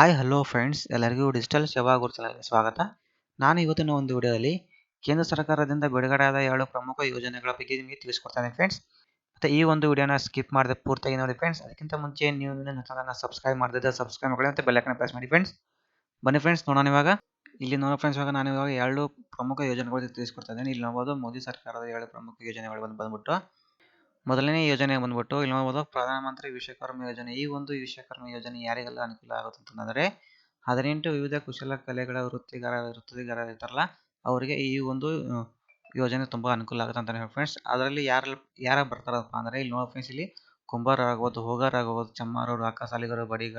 Hi hello friends ಎಲ್ಲರಿಗೂ digital ಸೇವಾ ಗುರುತಿನಲ್ಲಿ ಸ್ವಾಗತ. ನಾನು ಇವತ್ತಿನ ಒಂದು ವಿಡಿಯೋದಲ್ಲಿ ಕೇಂದ್ರ ಸರ್ಕಾರದಿಂದ ಬಿಡುಗಡೆಯಾದ ಎರಡು ಪ್ರಮುಖ ಯೋಜನೆಗಳ ಬಗ್ಗೆ ನಿಮಗೆ ತಿಳಿಸ್ಕೊಡ್ತಾನೆ ಫ್ರೆಂಡ್ಸ್ ಮತ್ತು ಈ ಒಂದು ವಿಡಿಯೋನ ಸ್ಕಿಪ್ ಮಾಡದೆ ಪೂರ್ತಿಯಾಗಿ ನೋಡಿ ಫ್ರೆಂಡ್ಸ್ ಅದಕ್ಕಿಂತ ಮುಂಚೆ ನೀವು ನನ್ನ ಚಾನಲ್ನ ಸಬ್ಸ್ಕ್ರೈಬ್ ಮಾಡಿದ್ರೆ ಸಬ್ಸ್ಕ್ರೈಬ್ ಮಾಡಿ ಮತ್ತು ಬೆಲ್ಲೈಕನ್ ಪ್ರೆಸ್ ಮಾಡಿ ಫ್ರೆಂಡ್ಸ್ ಬನ್ನಿ ಫ್ರೆಂಡ್ಸ್ ನೋಡೋಣ ಇವಾಗ. ಇಲ್ಲಿ ನೋಡೋ ಫ್ರೆಂಡ್ಸ್ ಇವಾಗ ನಾನು ಇವಾಗ ಎರಡು ಪ್ರಮುಖ ಯೋಜನೆಗಳು ತಿಳಿಸ್ಕೊಡ್ತಾ ಇದ್ದೀನಿ. ಇಲ್ಲಿ ನೋಡ್ಬೋದು ಮೋದಿ ಸರ್ಕಾರದ ಎರಡು ಪ್ರಮುಖ ಯೋಜನೆಗಳು ಬಂದು ಬಂದ್ಬಿಟ್ಟು ಮೊದಲನೇ ಯೋಜನೆ ಬಂದ್ಬಿಟ್ಟು ಇಲ್ಲಿ ನೋಡ್ಬೋದು, ಪ್ರಧಾನಮಂತ್ರಿ ವಿಶ್ವಕರ್ಮ ಯೋಜನೆ. ಈ ಒಂದು ವಿಶ್ವಕರ್ಮ ಯೋಜನೆ ಯಾರಿಗೆಲ್ಲ ಅನುಕೂಲ ಆಗುತ್ತೆ ಅಂತಂದರೆ, ಹದಿನೆಂಟು ವಿವಿಧ ಕುಶಲ ಕಲೆಗಳ ವೃತ್ತಿಗಾರ, ವೃತ್ತಿಗಾರರು ಇರ್ತಾರಲ್ಲ, ಅವರಿಗೆ ಈ ಒಂದು ಯೋಜನೆ ತುಂಬ ಅನುಕೂಲ ಆಗುತ್ತೆ ಅಂತ ಹೇಳಿ ಫ್ರೆಂಡ್ಸ್ ಅದರಲ್ಲಿ ಯಾರು, ಯಾರ ಬರ್ತಾರಪ್ಪ ಅಂದರೆ, ಇಲ್ಲಿ ನೋಡಿ ಫ್ರೆಂಡ್ಸ್ ಇಲ್ಲಿ ಕುಂಬಾರ ಹೋಗಾರಾಗ್ಬೋದು ಚಮ್ಮಾರರು ಅಕ್ಕಸಾಲಿಗರು ಬಡಿಗ,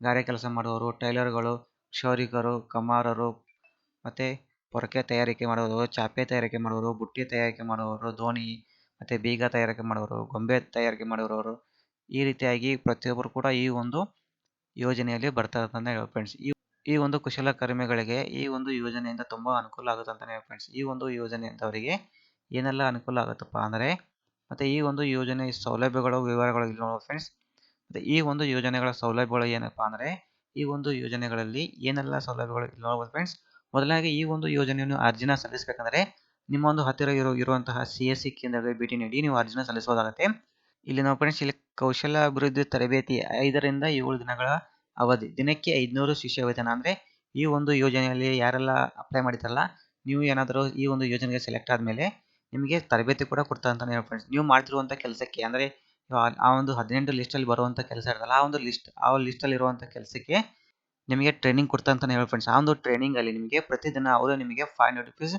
ಗಾರೆ ಕೆಲಸ ಮಾಡುವವರು, ಟೈಲರ್ಗಳು, ಕ್ಷೌರಿಕರು, ಕಮ್ಮಾರರು, ಮತ್ತು ಪೊರಕೆ ತಯಾರಿಕೆ ಮಾಡುವವರು, ಚಾಪೆ ತಯಾರಿಕೆ ಮಾಡುವವರು, ಬುಟ್ಟಿ ತಯಾರಿಕೆ ಮಾಡುವವರು, ದೋಣಿ ಮತ್ತು ಬೀಗ ತಯಾರಿಕೆ ಮಾಡುವವರು, ಗೊಂಬೆ ತಯಾರಿಕೆ ಮಾಡುವವರು ಈ ರೀತಿಯಾಗಿ ಪ್ರತಿಯೊಬ್ಬರು ಕೂಡ ಈ ಒಂದು ಯೋಜನೆಯಲ್ಲಿ ಬರ್ತಾರೆ ಅಂತಲೇ ಹೇಳಿ ಫ್ರೆಂಡ್ಸ್ ಈ ಈ ಒಂದು ಕುಶಲಕರ್ಮಿಗಳಿಗೆ ಈ ಒಂದು ಯೋಜನೆಯಿಂದ ತುಂಬ ಅನುಕೂಲ ಆಗುತ್ತೆ ಅಂತಲೇ ಹೇಳಿ ಫ್ರೆಂಡ್ಸ್ ಈ ಒಂದು ಯೋಜನೆಯಿಂದ ಅವರಿಗೆ ಏನೆಲ್ಲ ಅನುಕೂಲ ಆಗುತ್ತಪ್ಪ ಅಂದರೆ ಮತ್ತು ಈ ಒಂದು ಯೋಜನೆ ಸೌಲಭ್ಯಗಳು, ವಿವರಗಳು ಇಲ್ಲಿ ನೋಡೋದು ಫ್ರೆಂಡ್ಸ್ ಮತ್ತು ಈ ಒಂದು ಯೋಜನೆಗಳ ಸೌಲಭ್ಯಗಳು ಏನಪ್ಪ ಅಂದರೆ ಈ ಒಂದು ಯೋಜನೆಗಳಲ್ಲಿ ಏನೆಲ್ಲ ಸೌಲಭ್ಯಗಳು ಇಲ್ಲಿ ನೋಡ್ಬೋದು ಫ್ರೆಂಡ್ಸ್ ಮೊದಲಾಗಿ ಈ ಒಂದು ಯೋಜನೆಯನ್ನು ಅರ್ಜಿನ ಸಲ್ಲಿಸಬೇಕಂದ್ರೆ ನಿಮ್ಮ ಒಂದು ಹತ್ತಿರ ಇರೋ, ಇರುವಂತಹ ಸಿ ಎಸ್ ಸಿ ಕೇಂದ್ರಗಳಿಗೆ ಭೇಟಿ ನೀಡಿ, ನೀವು ಅರ್ಜಿನ ಸಲ್ಲಿಸಬಹುದಾಗುತ್ತೆ ಇಲ್ಲಿ ನಾವು ಫ್ರೆಂಡ್ಸ್ ಇಲ್ಲಿ ಕೌಶಲ್ಯ ಅಭಿವೃದ್ಧಿ ತರಬೇತಿ ಐದರಿಂದ ಏಳು ದಿನಗಳ ಅವಧಿ. ದಿನಕ್ಕೆ ಐದುನೂರು ಶಿಷ್ಯ ವೇತನ ಅಂದರೆ ಈ ಒಂದು ಯೋಜನೆಯಲ್ಲಿ ಯಾರೆಲ್ಲ ಅಪ್ಲೈ ಮಾಡಿದ್ರಲ್ಲ ನೀವು ಏನಾದರೂ ಈ ಒಂದು ಯೋಜನೆಗೆ ಸೆಲೆಕ್ಟ್ ಆದಮೇಲೆ ನಿಮಗೆ ತರಬೇತಿ ಕೂಡ ಕೊಡ್ತಾ ಅಂತ ಹೇಳಿ ಫ್ರೆಂಡ್ಸ್ ನೀವು ಮಾಡ್ತಿರುವಂಥ ಕೆಲಸಕ್ಕೆ ಅಂದರೆ ಆ ಒಂದು ಹದಿನೆಂಟು ಲಿಸ್ಟಲ್ಲಿ ಬರುವಂಥ ಕೆಲಸ ಇರ್ತಲ್ಲ ಆ ಒಂದು ಲಿಸ್ಟ್ ಆ ಲಿಸ್ಟಲ್ಲಿ ಇರುವಂಥ ಕೆಲಸಕ್ಕೆ ನಿಮಗೆ ಟ್ರೈನಿಂಗ್ ಕೊಡ್ತಾ ಅಂತಲೇ ಹೇಳಿ ಫ್ರೆಂಡ್ಸ್ ಆ ಒಂದು ಟ್ರೈನಿಂಗಲ್ಲಿ ನಿಮಗೆ ಪ್ರತಿದಿನ ಅವರು ನಿಮಗೆ ಫೈವ್ ಹಂಡ್ರೆಡ್ ರುಪೀಸ್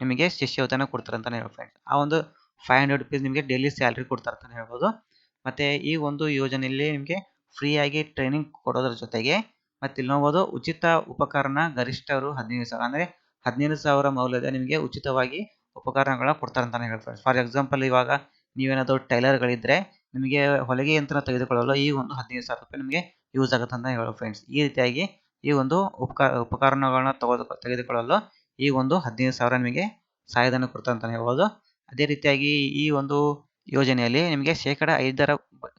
ನಿಮಗೆ ಶಿಷ್ಯವೇತನ ಕೊಡ್ತಾರೆ ಅಂತಲೇ ಹೇಳಿ ಫ್ರೆಂಡ್ಸ್ ಆ ಒಂದು ಫೈವ್ ಹಂಡ್ರೆಡ್ ರುಪೀಸ್ ನಿಮಗೆ ಡೈಲಿ ಸ್ಯಾಲ್ರಿ ಕೊಡ್ತಾರೆ ಅಂತಲೇ ಹೇಳ್ಬೋದು. ಮತ್ತು ಈ ಒಂದು ಯೋಜನೆಯಲ್ಲಿ ನಿಮಗೆ ಫ್ರೀಯಾಗಿ ಟ್ರೈನಿಂಗ್ ಕೊಡೋದ್ರ ಜೊತೆಗೆ ಮತ್ತು ಇಲ್ಲಿ ನೋಡ್ಬೋದು ಉಚಿತ ಉಪಕರಣ ಗರಿಷ್ಠರು ಹದಿನೈದು ಸಾವಿರ, ಅಂದರೆ ಹದಿನೈದು ಸಾವಿರ ಮೌಲ್ಯದ ನಿಮಗೆ ಉಚಿತವಾಗಿ ಉಪಕರಣಗಳನ್ನ ಕೊಡ್ತಾರೆ ಅಂತಲೇ ಹೇಳಿ ಫ್ರೆಂಡ್ಸ್ ಫಾರ್ ಎಕ್ಸಾಂಪಲ್ ಇವಾಗ ನೀವೇನಾದರೂ ಟೈಲರ್ಗಳಿದ್ದರೆ ನಿಮಗೆ ಹೊಲಿಗೆ ಯಂತ್ರ ತೆಗೆದುಕೊಳ್ಳಲು ಈ ಒಂದು ಹದಿನೈದು ಸಾವಿರ ರೂಪಾಯಿ ನಿಮಗೆ ಯೂಸ್ ಆಗುತ್ತೆ ಅಂತ ಹೇಳೋ ಫ್ರೆಂಡ್ಸ್ ಈ ರೀತಿಯಾಗಿ ಈ ಒಂದು ಉಪಕ, ಉಪಕರಣಗಳನ್ನ ತಗೋ ತೆಗೆದುಕೊಳ್ಳಲು ಈ ಒಂದು ಹದಿನೈದು ಸಾವಿರ ನಿಮಗೆ ಸಹಾಯಧನ ಕೊಡ್ತಾ ಅಂತಲೇ ಹೇಳ್ಬೋದು. ಅದೇ ರೀತಿಯಾಗಿ ಈ ಒಂದು ಯೋಜನೆಯಲ್ಲಿ ನಿಮಗೆ ಶೇಕಡ ಐದರ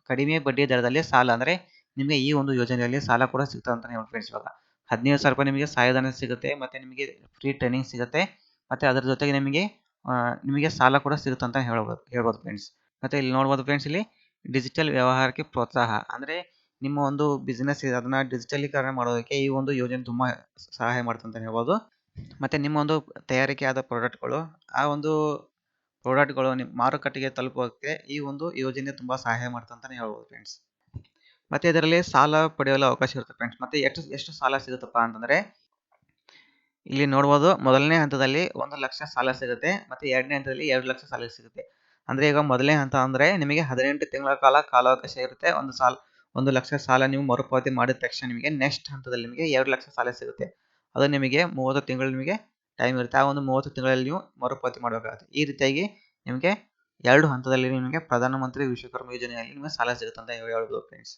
ಕಡಿಮೆ ಬಡ್ಡಿ ದರದಲ್ಲಿ ಸಾಲ ಅಂದರೆ ನಿಮಗೆ ಈ ಒಂದು ಯೋಜನೆಯಲ್ಲಿ ಸಾಲ ಕೂಡ ಸಿಗ್ತದೆ ಅಂತಲೇ ಹೇಳಿ ಫ್ರೆಂಡ್ಸ್ ಇವಾಗ. ಹದಿನೈದು ಸಾವಿರ ರೂಪಾಯಿ ನಿಮಗೆ ಸಹಾಯಧನ ಸಿಗುತ್ತೆ, ಮತ್ತು ನಿಮಗೆ ಫ್ರೀ ಟ್ರೈನಿಂಗ್ ಸಿಗುತ್ತೆ, ಮತ್ತು ಅದರ ಜೊತೆಗೆ ನಿಮಗೆ ನಿಮಗೆ ಸಾಲ ಕೂಡ ಸಿಗುತ್ತೆ ಅಂತ ಹೇಳ್ಬೋದು ಹೇಳ್ಬೋದು ಫ್ರೆಂಡ್ಸ್ ಮತ್ತು ಇಲ್ಲಿ ನೋಡ್ಬೋದು ಫ್ರೆಂಡ್ಸ್ ಇಲ್ಲಿ ಡಿಜಿಟಲ್ ವ್ಯವಹಾರಕ್ಕೆ ಪ್ರೋತ್ಸಾಹ ಅಂದರೆ ನಿಮ್ಮ ಒಂದು ಬಿಸ್ನೆಸ್ ಇದೆ ಅದನ್ನು ಡಿಜಿಟಲೀಕರಣ ಮಾಡೋದಕ್ಕೆ ಈ ಒಂದು ಯೋಜನೆ ತುಂಬ ಸಹಾಯ ಮಾಡುತ್ತೆ ಅಂತ ಹೇಳ್ಬೋದು. ಮತ್ತು ನಿಮ್ಮ ಒಂದು ತಯಾರಿಕೆ ಆದ ಪ್ರಾಡಕ್ಟ್ಗಳು ಆ ಒಂದು ಪ್ರಾಡಕ್ಟ್ಗಳು ನಿಮ್ಮ ಮಾರುಕಟ್ಟೆಗೆ ತಲುಪೋಕ್ಕೆ ಈ ಒಂದು ಯೋಜನೆ ತುಂಬ ಸಹಾಯ ಮಾಡುತ್ತೆ ಅಂತಲೇ ಹೇಳ್ಬೋದು ಫ್ರೆಂಡ್ಸ್ ಮತ್ತು ಇದರಲ್ಲಿ ಸಾಲ ಪಡೆಯಲು ಅವಕಾಶ ಇರುತ್ತೆ ಫ್ರೆಂಡ್ಸ್ ಮತ್ತು ಎಷ್ಟು ಎಷ್ಟು ಸಾಲ ಸಿಗುತ್ತಪ್ಪ ಅಂತಂದರೆ, ಇಲ್ಲಿ ನೋಡ್ಬೋದು ಮೊದಲನೇ ಹಂತದಲ್ಲಿ ಒಂದು ಲಕ್ಷ ಸಾಲ ಸಿಗುತ್ತೆ, ಮತ್ತು ಎರಡನೇ ಹಂತದಲ್ಲಿ ಎರಡು ಲಕ್ಷ ಸಾಲ ಸಿಗುತ್ತೆ. ಅಂದರೆ ಈಗ ಮೊದಲನೇ ಹಂತ ಅಂದರೆ ನಿಮಗೆ ಹದಿನೆಂಟು ತಿಂಗಳ ಕಾಲ ಕಾಲಾವಕಾಶ ಇರುತ್ತೆ, ಒಂದು ಸಾಲ, ಒಂದು ಲಕ್ಷ ಸಾಲ ನೀವು ಮರುಪಾವತಿ ಮಾಡಿದ ತಕ್ಷಣ ನಿಮಗೆ ನೆಕ್ಸ್ಟ್ ಹಂತದಲ್ಲಿ ನಿಮಗೆ ಎರಡು ಲಕ್ಷ ಸಾಲ ಸಿಗುತ್ತೆ. ಅದು ನಿಮಗೆ ಮೂವತ್ತು ತಿಂಗಳು ನಿಮಗೆ ಟೈಮ್ ಇರುತ್ತೆ. ಆ ಒಂದು ಮೂವತ್ತು ತಿಂಗಳಲ್ಲಿ ನೀವು ಮರುಪಾವತಿ ಮಾಡಬೇಕಾಗುತ್ತೆ. ಈ ರೀತಿಯಾಗಿ ನಿಮಗೆ ಎರಡು ಹಂತದಲ್ಲಿ ನಿಮಗೆ ಪ್ರಧಾನಮಂತ್ರಿ ವಿಶ್ವಕರ್ಮ ಯೋಜನೆಯಲ್ಲಿ ನಿಮಗೆ ಸಾಲ ಸಿಗುತ್ತೆ ಅಂತ ಹೇಳ್ಬೋದು ಫ್ರೆಂಡ್ಸ್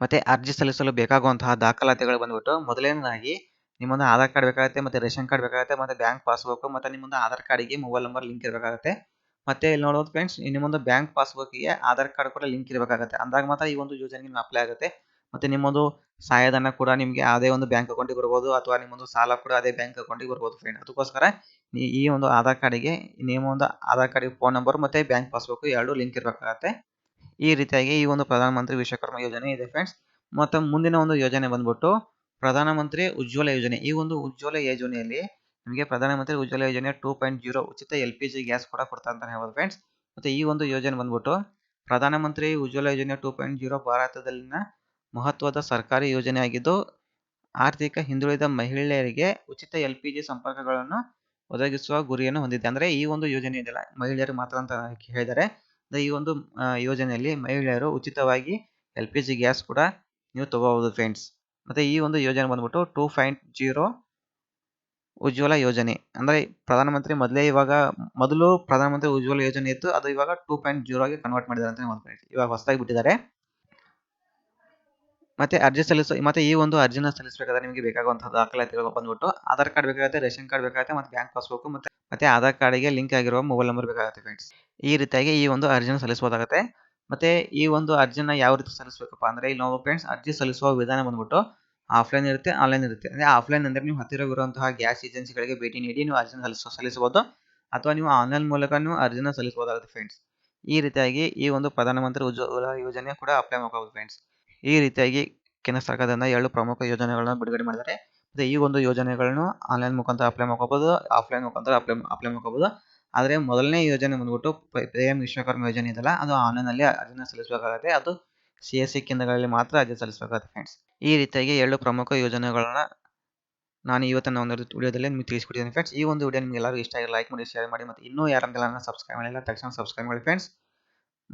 ಮತ್ತು ಅರ್ಜಿ ಸಲ್ಲಿಸಲು ಬೇಕಾಗುವಂತಹ ದಾಖಲಾತಿಗಳು ಬಂದ್ಬಿಟ್ಟು ಮೊದಲನೇದಾಗಿ ನಿಮ್ಮೊಂದು ಆಧಾರ್ ಕಾರ್ಡ್ ಬೇಕಾಗುತ್ತೆ, ಮತ್ತು ರೇಷನ್ ಕಾರ್ಡ್ ಬೇಕಾಗುತ್ತೆ, ಮತ್ತು ಬ್ಯಾಂಕ್ ಪಾಸ್ಬುಕ್, ಮತ್ತು ನಿಮ್ಮೊಂದು ಆಧಾರ್ ಕಾರ್ಡಿಗೆ ಮೊಬೈಲ್ ನಂಬರ್ ಲಿಂಕ್ ಇರಬೇಕಾಗುತ್ತೆ. ಮತ್ತು ಇಲ್ಲಿ ನೋಡೋದು ಫ್ರೆಂಡ್ಸ್ ನಿಮ್ಮೊಂದು ಬ್ಯಾಂಕ್ ಪಾಸ್ಬುಕ್ಗೆ ಆಧಾರ್ ಕಾರ್ಡ್ ಕೂಡ ಲಿಂಕ್ ಇರಬೇಕಾಗುತ್ತೆ. ಅಂದಾಗ ಮಾತ್ರ ಈ ಒಂದು ಯೋಜನೆಗೆ ಅಪ್ಲೈ ಆಗುತ್ತೆ. ಮತ್ತು ನಿಮ್ಮೊಂದು ಸಹಾಯಧನ ಕೂಡ ನಿಮಗೆ ಅದೇ ಒಂದು ಬ್ಯಾಂಕ್ ಅಕೌಂಟಿಗೆ ಬರ್ಬೋದು ಅಥವಾ ನಿಮ್ಮೊಂದು ಸಾಲ ಕೂಡ ಅದೇ ಬ್ಯಾಂಕ್ ಅಕೌಂಟಿಗೆ ಬರ್ಬೋದು ಫ್ರೆಂಡ್ ಅದಕ್ಕೋಸ್ಕರ ಈ ಒಂದು ಆಧಾರ್ ಕಾರ್ಡಿಗೆ ನಿಮ್ಮ ಒಂದು ಆಧಾರ್ ಕಾರ್ಡಿಗೆ ಫೋನ್ ನಂಬರ್ ಮತ್ತು ಬ್ಯಾಂಕ್ ಪಾಸ್ಬುಕ್ ಎರಡು ಲಿಂಕ್ ಇರಬೇಕಾಗತ್ತೆ. ಈ ರೀತಿಯಾಗಿ ಈ ಒಂದು ಪ್ರಧಾನಮಂತ್ರಿ ವಿಶ್ವಕರ್ಮ ಯೋಜನೆ ಇದೆ ಫ್ರೆಂಡ್ಸ್ ಮತ್ತು ಮುಂದಿನ ಒಂದು ಯೋಜನೆ ಬಂದ್ಬಿಟ್ಟು ಪ್ರಧಾನಮಂತ್ರಿ ಉಜ್ವಲ ಯೋಜನೆ. ಈ ಒಂದು ಉಜ್ವಲ ಯೋಜನೆಯಲ್ಲಿ ನಿಮಗೆ ಪ್ರಧಾನಮಂತ್ರಿ ಉಜ್ವಲ ಯೋಜನೆ ಟೂ ಪಾಯಿಂಟ್ ಜೀರೋ ಉಚಿತ ಎಲ್ ಪಿ ಜಿ ಗ್ಯಾಸ್ ಕೂಡ ಕೊಡ್ತಾ ಅಂತ ಹೇಳ್ಬೋದು ಫ್ರೆಂಡ್ಸ್ ಮತ್ತು ಈ ಒಂದು ಯೋಜನೆ ಬಂದ್ಬಿಟ್ಟು ಪ್ರಧಾನಮಂತ್ರಿ ಉಜ್ವಲ ಯೋಜನೆ ಟೂ ಪಾಯಿಂಟ್ ಜೀರೋ ಭಾರತದಲ್ಲಿನ ಮಹತ್ವದ ಸರ್ಕಾರಿ ಯೋಜನೆಯಾಗಿದ್ದು, ಆರ್ಥಿಕ ಹಿಂದುಳಿದ ಮಹಿಳೆಯರಿಗೆ ಉಚಿತ ಎಲ್ ಪಿ ಜಿ ಸಂಪರ್ಕಗಳನ್ನು ಒದಗಿಸುವ ಗುರಿಯನ್ನು ಹೊಂದಿದೆ. ಅಂದರೆ ಈ ಒಂದು ಯೋಜನೆ ಇದೆಯಲ್ಲ ಮಹಿಳೆಯರು ಮಾತ್ರ ಅಂತ ಹೇಳಿದ್ದಾರೆ ಅಂದ್ರೆ ಈ ಒಂದು ಯೋಜನೆಯಲ್ಲಿ ಮಹಿಳೆಯರು ಉಚಿತವಾಗಿ ಎಲ್ ಪಿ ಜಿ ಗ್ಯಾಸ್ ಕೂಡ ನೀವು ತಗೋಬಹುದು ಫ್ರೆಂಡ್ಸ್ ಮತ್ತು ಈ ಒಂದು ಯೋಜನೆ ಬಂದ್ಬಿಟ್ಟು ಟೂ ಪಾಯಿಂಟ್ ಜೀರೋ ಉಜ್ವಲ ಯೋಜನೆ. ಅಂದರೆ ಪ್ರಧಾನಮಂತ್ರಿ ಮೊದಲೇ ಇವಾಗ, ಮೊದಲು ಪ್ರಧಾನಮಂತ್ರಿ ಉಜ್ವಲ ಯೋಜನೆ ಇತ್ತು, ಅದು ಇವಾಗ ಟೂ ಪಾಯಿಂಟ್ ಜೀರೋ ಆಗಿ ಕನ್ವರ್ಟ್ ಮಾಡಿದ್ದಾರೆ ಅಂತ. ಇವಾಗ ಹೊಸದಾಗಿ ಬಿಟ್ಟಿದ್ದಾರೆ. ಮತ್ತೆ ಅರ್ಜಿ ಸಲ್ಲಿಸು ಮತ್ತೆ ಈ ಒಂದು ಅರ್ಜಿನ ಸಲ್ಲಿಸಬೇಕಾದ್ರೆ ನಿಮಗೆ ಬೇಕಾಗುವಂತಹ ದಾಖಲಾತಿಗಳು ಬಂದ್ಬಿಟ್ಟು ಆಧಾರ್ ಕಾರ್ಡ್ ಬೇಕಾಗುತ್ತೆ, ರೇಷನ್ ಕಾರ್ಡ್ ಬೇಕಾಗುತ್ತೆ ಮತ್ತೆ ಬ್ಯಾಂಕ್ ಪಾಸ್ಬುಕ್ ಮತ್ತೆ ಮತ್ತೆ ಆಧಾರ್ ಕಾರ್ಡ್ಗೆ ಲಿಂಕ್ ಆಗಿರುವ ಮೊಬೈಲ್ ನಂಬರ್ ಬೇಕಾಗುತ್ತೆ ಫ್ರೆಂಡ್ಸ್ ಈ ರೀತಿಯಾಗಿ ಈ ಒಂದು ಅರ್ಜಿನ ಸಲ್ಲಿಸಬಹುದಾಗುತ್ತೆ ಮತ್ತೆ ಈ ಒಂದು ಅರ್ಜಿನ ಯಾವ ರೀತಿ ಸಲ್ಲಿಸಬೇಕಪ್ಪ ಅಂದ್ರೆ ಇಲ್ಲಿ ನಾವು ಫ್ರೆಂಡ್ಸ್ ಅರ್ಜಿ ಸಲ್ಲಿಸುವ ವಿಧಾನ ಬಂದ್ಬಿಟ್ಟು ಆಫ್ಲೈನ್ ಇರುತ್ತೆ ಆನ್ಲೈನ್ ಇರುತ್ತೆ. ಅಂದ್ರೆ ಆಫ್ಲೈನ್ ಅಂದ್ರೆ ನೀವು ಹತ್ತಿರವಿರುವಂತಹ ಗ್ಯಾಸ್ ಏಜೆನ್ಸಿಗಳಿಗೆ ಭೇಟಿ ನೀಡಿ ನೀವು ಅರ್ಜಿನ ಸಲ್ಲಿಸ ಸಲ್ಲಿಸಬಹುದು. ಅಥವಾ ನೀವು ಆನ್ಲೈನ್ ಮೂಲಕ ನೀವು ಅರ್ಜಿನ ಸಲ್ಲಿಸಬಹುದಾಗುತ್ತೆ ಫ್ರೆಂಡ್ಸ್ ಈ ರೀತಿಯಾಗಿ ಈ ಒಂದು ಪ್ರಧಾನಮಂತ್ರಿ ಉಜ್ವಲ ಯೋಜನೆ ಕೂಡ ಅಪ್ಲೈ ಮಾಡ್ಕೋಬಹುದು ಫ್ರೆಂಡ್ಸ್ ಈ ರೀತಿಯಾಗಿ ಕೇಂದ್ರ ಸರ್ಕಾರದಿಂದ ಎರಡು ಪ್ರಮುಖ ಯೋಜನೆಗಳನ್ನು ಬಿಡುಗಡೆ ಮಾಡಿದ್ದಾರೆ. ಮತ್ತು ಈ ಒಂದು ಯೋಜನೆಗಳನ್ನು ಆನ್ಲೈನ್ ಮುಖಾಂತರ ಅಪ್ಲೈ ಮಾಡ್ಕೋಬಹುದು ಆಫ್ಲೈನ್ ಮುಖಾಂತರ ಅಪ್ಲೈ ಅಪ್ಲೈ ಮಾಡ್ಕೋಬಹುದು ಆದರೆ ಮೊದಲನೇ ಯೋಜನೆ ಬಂದ್ಬಿಟ್ಟು ಪಿ ಎಂ ವಿಶ್ವಕರ್ಮ ಯೋಜನೆ ಇದೆಲ್ಲ, ಅದು ಆನ್ಲೈನಲ್ಲಿ ಅರ್ಜಿನ ಸಲ್ಲಿಸಬೇಕಾಗುತ್ತೆ. ಅದು ಸಿ ಎಸ್ ಸಿ ಕೇಂದ್ರಗಳಲ್ಲಿ ಮಾತ್ರ ಅರ್ಜಿ ಸಲ್ಲಿಸಬೇಕಾಗುತ್ತೆ ಫ್ರೆಂಡ್ಸ್ ಈ ರೀತಿಯಾಗಿ ಎರಡು ಪ್ರಮುಖ ಯೋಜನೆಗಳನ್ನ ನಾನು ಇವತ್ತಿನ ಒಂದು ವಿಡಿಯೋದಲ್ಲಿ ನಿಮಗೆ ತಿಳಿಸ್ಕೊಟ್ಟಿದ್ದೀನಿ ಫ್ರೆಂಡ್ಸ್ ಈ ಒಂದು ವಿಡಿಯೋ ನಿಮಗೆ ಎಲ್ಲರೂ ಇಷ್ಟ ಆಗಿ ಲೈಕ್ ಮಾಡಿ ಶೇರ್ ಮಾಡಿ, ಮತ್ತು ಇನ್ನೂ ಯಾರಂತೆಲ್ಲ ಸಬ್ಸ್ಕ್ರೈಬ್ ಮಾಡಿಲ್ಲ, ತಕ್ಷಣ ಸಬ್ಸ್ಕ್ರೈಬ್ ಮಾಡಿ ಫ್ರೆಂಡ್ಸ್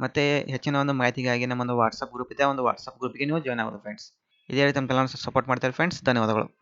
ಮತ್ತು ಹೆಚ್ಚಿನ ಒಂದು ಮಾಹಿತಿಗಾಗಿ ನಮ್ಮ ಒಂದು ವಾಟ್ಸಪ್ ಗ್ರೂಪ್ ಇದೆ, ಒಂದು ವಾಟ್ಸಪ್ ಗ್ರೂಪ್ಗೆ ನೀವು ಜಾಯ್ನ್ ಆಗೋದು ಫ್ರೆಂಡ್ಸ್ ಇದೇ ರೀತಿ ನಮ್ಮ ಸಪೋರ್ಟ್ ಮಾಡ್ತಾರೆ ಫ್ರೆಂಡ್ಸ್ ಧನ್ಯವಾದಗಳು.